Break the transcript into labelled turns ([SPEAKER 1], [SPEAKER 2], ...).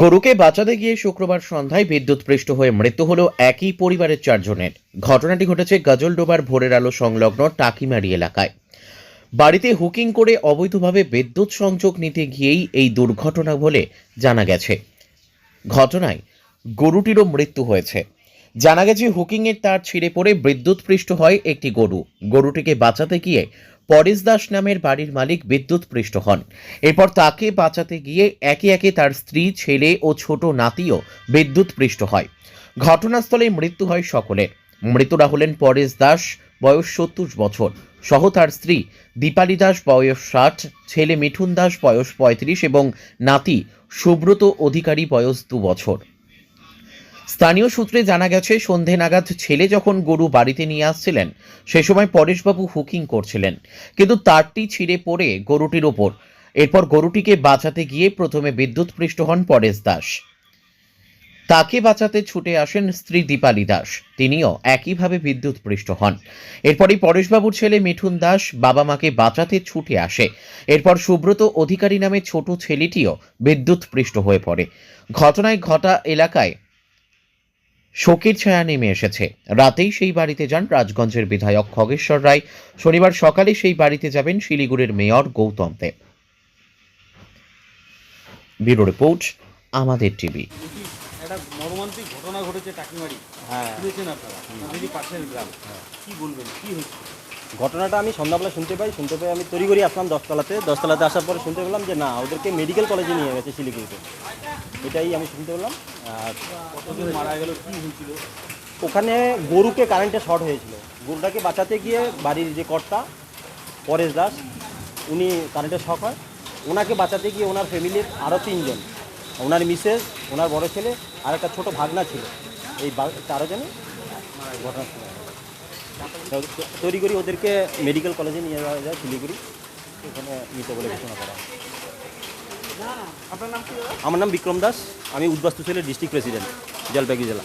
[SPEAKER 1] গরুকে বাঁচাতে গিয়ে শুক্রবার সন্ধ্যায় বিদ্যুৎ বিদ্যুৎপৃষ্ট হয়ে মৃত্যু হলো একই পরিবারের চারজনের। ঘটনাটি ঘটেছে গজলডোবার ভোরের আলো সংলগ্ন টাকিমারি এলাকায়। বাড়িতে হুকিং করে অবৈধভাবে বিদ্যুৎ সংযোগ নিতে গিয়েই এই দুর্ঘটনা বলে জানা গেছে। ঘটনায় গরুটিরও মৃত্যু হয়েছে। জানা গেছে, হুকিংয়ের তার ছিঁড়ে পড়ে বিদ্যুৎপৃষ্ট হয় একটি গরু। গরুটিকে বাঁচাতে গিয়ে পরেশ দাস নামের বাড়ির মালিক বিদ্যুৎপৃষ্ট হন। এরপর তাকে বাঁচাতে গিয়ে একে একে তার স্ত্রী, ছেলে ও ছোট নাতিও বিদ্যুৎপৃষ্ট হয়। ঘটনাস্থলে মৃত্যু হয় সকলের। মৃতরা হলেন পরেশ দাস, বয়স সত্তর বছর। সহ তার স্ত্রী দীপালি দাস, বয়স ষাট। ছেলে মিঠুন দাস, বয়স পঁয়ত্রিশ এবং নাতি সুব্রত অধিকারী, বয়স দু বছর। স্থানীয় সূত্রে জানা গেছে, সন্ধে নাগাদ ছেলে যখন গরু বাড়িতে নিয়ে আসছিলেন, সে সময় পরেশবাবু হুকিং করছিলেন। কিন্তু তারটি ছিঁড়ে পড়ে গরুটির ওপর। এরপর গরুটিকে বাঁচাতে গিয়ে প্রথমে বিদ্যুৎপৃষ্ট হন পরেশ দাস। তাকে বাঁচাতে ছুটে আসেন স্ত্রী দীপালি দাস। তিনিও একইভাবে বিদ্যুৎপৃষ্ট হন। এরপরই পরেশবাবুর ছেলে মিঠুন দাস বাবা মাকে বাঁচাতে ছুটে আসে। এরপর সুব্রত অধিকারী নামে ছোট ছেলেটিও বিদ্যুৎপৃষ্ট হয়ে পড়ে। ঘটনায় ঘটা এলাকায় শোকের ছায়া নেমে এসেছে। রাতেই সেই বাড়িতে যান রাজগঞ্জের বিধায়ক খগেশ্বর রায়। শনিবার সকালে সেই বাড়িতে যাবেন শিলিগুড়ির mayor Goutam Deb bureau report আমাদের টিভি।
[SPEAKER 2] একটা মর্মান্তিক ঘটনা ঘটেছে টাকিমারি।
[SPEAKER 3] হ্যাঁ।
[SPEAKER 2] শুনেছেন আপনারা? পাশের গ্রাম। কি বলবেন? কি হয়েছে?
[SPEAKER 3] ঘটনাটা আমি সন্ধ্যাবেলা শুনতে পাই শুনতে পাই আমি তড়িঘড়ি আসলাম দশতলাতে। দশতলাতে আসার পরে শুনতে পেলাম যে না ওদেরকে মেডিকেল কলেজে নিয়ে গেছে শিলিগুড়িতে। এটাই আমি শুনতে পেলাম। আর
[SPEAKER 2] মারা গেল কি হয়েছিল?
[SPEAKER 3] ওখানে গরুকে কারেন্টে শর্ট হয়েছিল। গরুটাকে বাঁচাতে গিয়ে বাড়ির যে কর্তা পরেশ দাস উনি কারেন্টে শক হয়। ওনাকে বাঁচাতে গিয়ে ওনার ফ্যামিলির আরও তিনজন ওনার মিসেস ওনার বড় ছেলে আর একটা ছোটো ভাগনা ছিল। এই চারজনে ঘটনা তৈরি করি ওদেরকে মেডিকেল কলেজে নিয়ে যাওয়া যায় শিলিগুড়ি। ওখানে নিতে বলে ঘোষণা করা
[SPEAKER 2] আপনার নাম
[SPEAKER 3] আমার নাম বিক্রম দাস আমি উদ্বাস্তু ছেলের ডিস্ট্রিক্ট প্রেসিডেন্ট জলপাইগুড়ি জেলা।